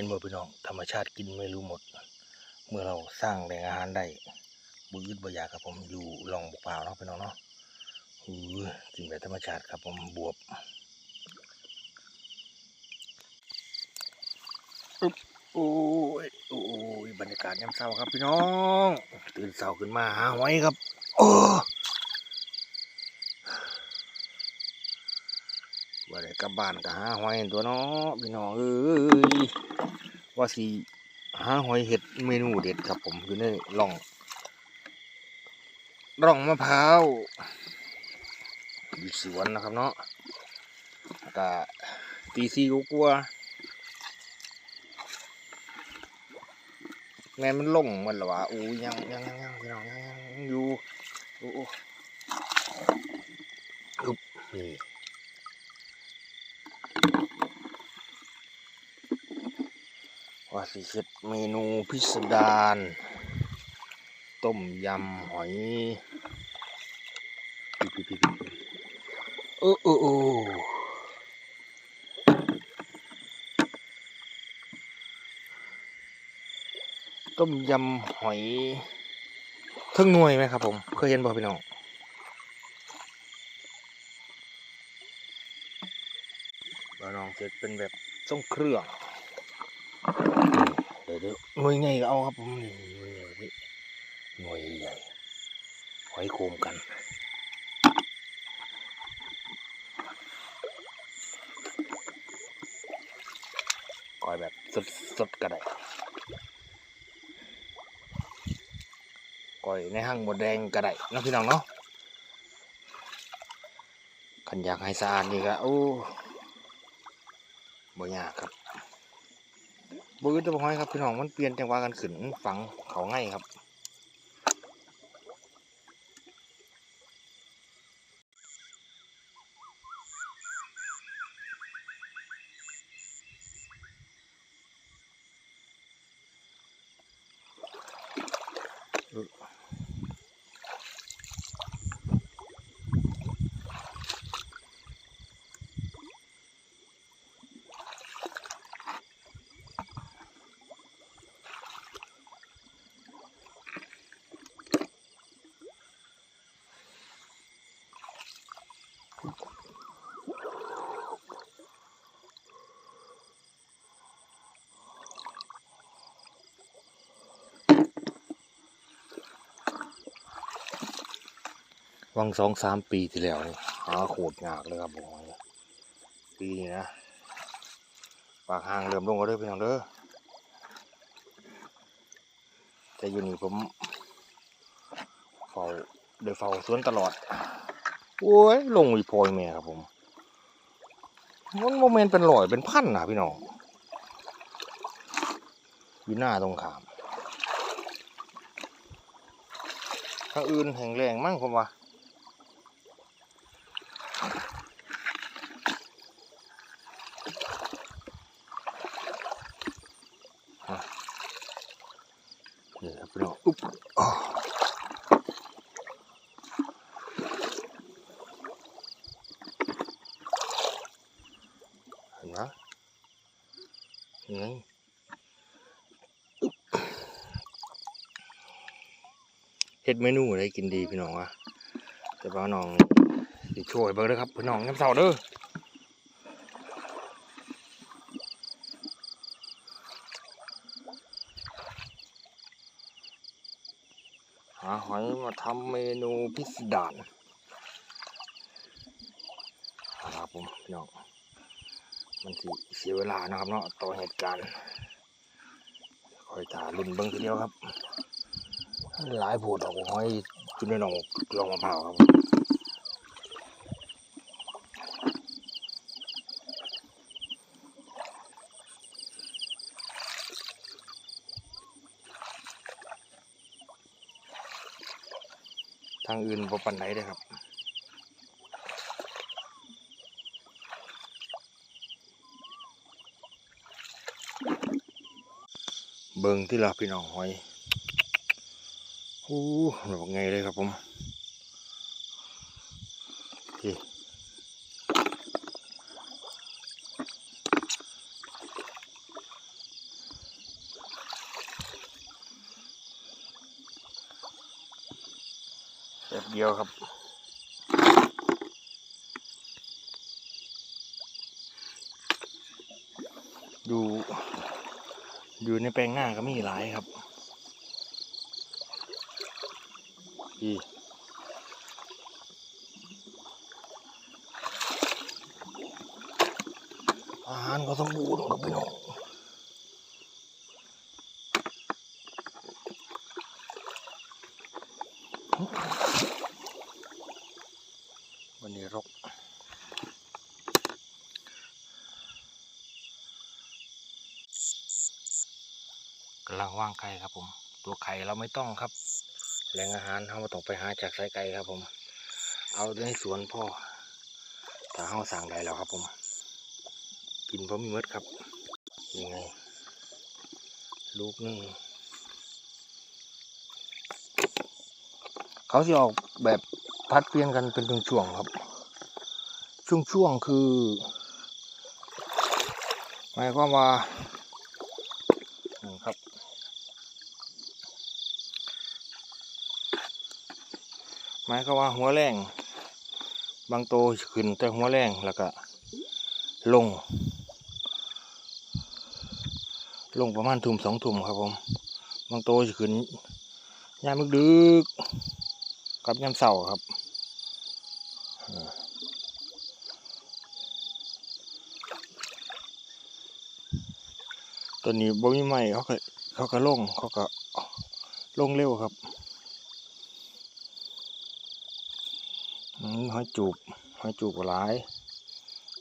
ห็นบ่พี่น้องธรรมชาติกินไม่รู้หมด เมื่อเราสร้างแหล่งอาหารได้บุญบ่อยากครับผมอยู่ลองบกเปล่าเนาะพี่น้องเนาะอือกินแบบธรรมชาติครับผมบวบอึ๊บโอ้ยโอ้ยบรรยากาศยามเช้าครับพี่น้อง ตื่นเช้าขึ้นมาหาหอยครับโอ้ว่าได้ กลับบ้านก็หาหอยตัวเนาะพี่น้องเอ้ยว่าสิหาหอยเห็ดเมนูเด็ดครับผมอยู่ในร่องร่องมะพร้าวอยู่สวนนะครับเนาะก็ตีซีกกลัวาแม่มันลงมันหรอวะอู้ยังยังยังยังพี่น้องยังยังยังอยู่อ้โอ้อึบนี่ ว่าสิเฮ็ดเมนูพิสดารต้มยำหอยโอ้โอ้โอ้ต้มยำหอยเครื่องนวยไหมครับผม เคยเห็นบ่พี่น้องบ่น้องเสร็จเป็นแบบทรงเครื่อง เดี๋ยวเดี๋ยวหน่วยไงก็เอาครับผมนี่หน่วยใหญ่หน่วยใหญ่หอยโคมกันก้อยแบบสดสดๆก็ได้ก้อยในห้างหมดแดงก็ได้เนาะพี่น้องเนาะขันอยากให้สะอาดนี่ก็โอ้บ่ยากครับ บืนตัวห้อยครับพี่น้องมันเปลี่ยนจังหวะกันขึ้นฝังเขาง่ายครับ วังสองสามปีที่แล้วหาโขดยากเลยครับผมปีนี้นะปากห่างเริ่มลงก็เด้อพี่น้องเด้อแต่อยู่นี่ผมเฝ้าเดี๋ยวเฝ้าสวนตลอดโอ้ยลงอีโพยแม่ครับผมมันโมเมนต์เป็นร้อยเป็นพันนะพี่น้องอยู่หน้าตรงขามทางอื่นแห่งแรงมั่งผมว่า นี่ครับพี่น้องอุ๊บอ้าวเห็นไหมยังไงอุ๊บเฮ็ดเมนูอะไรกินดีพี่น้องวะแต่ว่าน้อง สิช่วยเบิ่งเด้อครับพี่น้องน้ำเสาเด้อหาหอยมาทำเมนูพิสดารครับผมพี่น้องมันสิเสียเวลานะครับเนาะต่อเหตุการณ์คอยตาลุ่นเบิ้งทีเดียวครับ หลายโพดออกหอยจุนในหนองลองมะพร้าวครับ ทางอื่นบ่ปันไหนเลยครับเบิ่งที่เราพี่น้องหอยโอ้หนกไงเลยครับผม เดียวครับดูอยู่ในแปลงหน้าก็มีหลายครับอีอาหารก็สมบูรณ์ครับพี่น้อง วันนี้รก กำลังว่างไข่ครับผม ตัวไข่เราไม่ต้องครับ แหล่งอาหารเราม่ต้องไปหาจากไสไก่ครับผม เอาในสวนพ่อถ้าเฮาสั่งได้แล้วครับผม กินเพร้อมมีมดครับยังไงลูกนึงเขาจะออกแบบ พัดเปลี่ยนกันเป็นช่วงๆครับ ช่วงๆคือ หมายความว่านะครับหมายความว่าหัวแรงบางโตวขึ้นแต่หัวแรงแล้วก็ลง ลงประมาณทุ่มสองทุ่มครับผมบางโตวจะขึ้นยามดึกกับยามเสาร์ครับเออ ตัวนี้บ่มีไม้เขาก็เขาก็ลงเขาก็ลงเร็วครับหอยจูบหอยจูบหลาย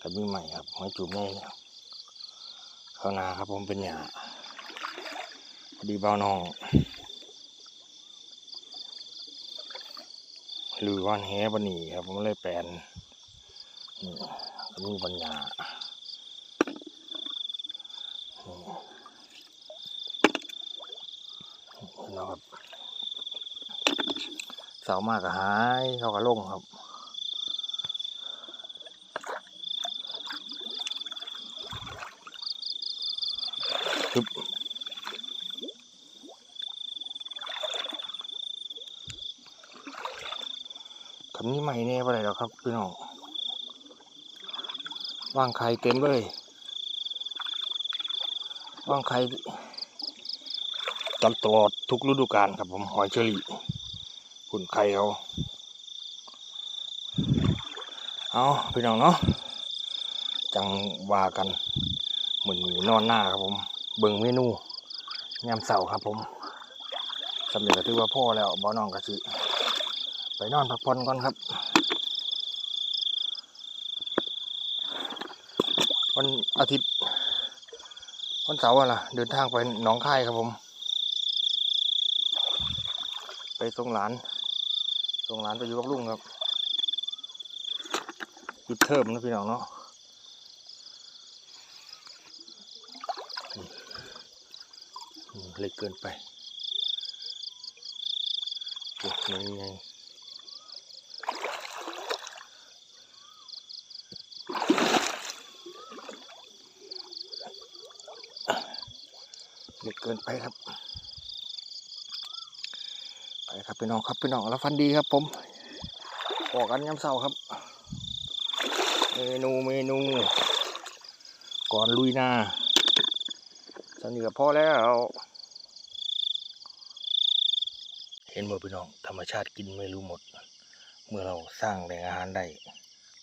กับมีใหม่ครับหอยจูบในข้าวนาครับผมเป็นหยาพอดีเบาน้องหรือวันแหบันนี่ครับผมเลยแปลนนี่ก็มีบัญญา นี่นะครับเสามากก็หายเขาก็ลงครับทึบคำนี้ใหม่แน่ปเลยหรอครับพี่น้องว่างไข่เต็มเลยว่างไข่ ตลอดทุกฤดูกาลครับผมหอยเชอรี่ผุ่นไข่เขาเอาพี่น้องเนาะจังว่ากันเหมือนมีนอนหน้าครับผม เบิ่งเมนูยามเสาครับผมสำเร็จก็ถือว่าพ่อแล้วบ่น้องกะสิไปนอนพักผ่อนก่อนครับ วันอาทิตย์วันเสาร์อะล่ะเดินทางไปหนองคายครับผม ไปส่งหลานส่งหลานไปอยู่กับลุงครับหยุดเทอมนะพี่น้องเนาะเล็กเกินไปโอ้ยยังไงเล็กเกินไปครับ ครับพี่น้องครับพี่น้องแล้วฟันดีครับผมออกกันย้ำเสาร์ครับ เมนูเมนู ก่อนลุยนาสนิทกับพ่อแล้ว เห็นบ่พี่น้องธรรมชาติกินไม่รู้หมด เมื่อเราสร้างแหล่งอาหารได้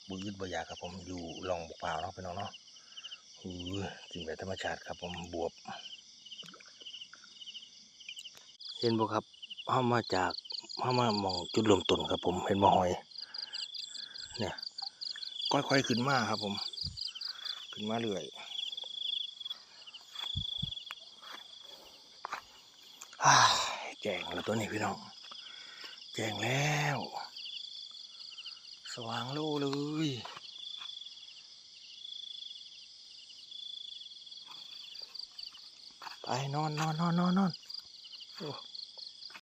บุยืดบ่อยากครับผมอยู่ลองบกเปล่าเนาะพี่น้องเนาะกินแบบธรรมชาติครับผมบวบ เห็นบ่ครับ เฮามาจากเฮามามองจุดริ่มต้นครับ ผมเห็นบ่หอย เนี่ยค่อยๆขึ้นมาครับ ผม ขึ้นมาเรื่อยอแจ้งแล้วตัวนี้พี่น้องแจ้งแล้ว สว่างโล่เลยไปนอนนอนนอนนอนนอนโอ้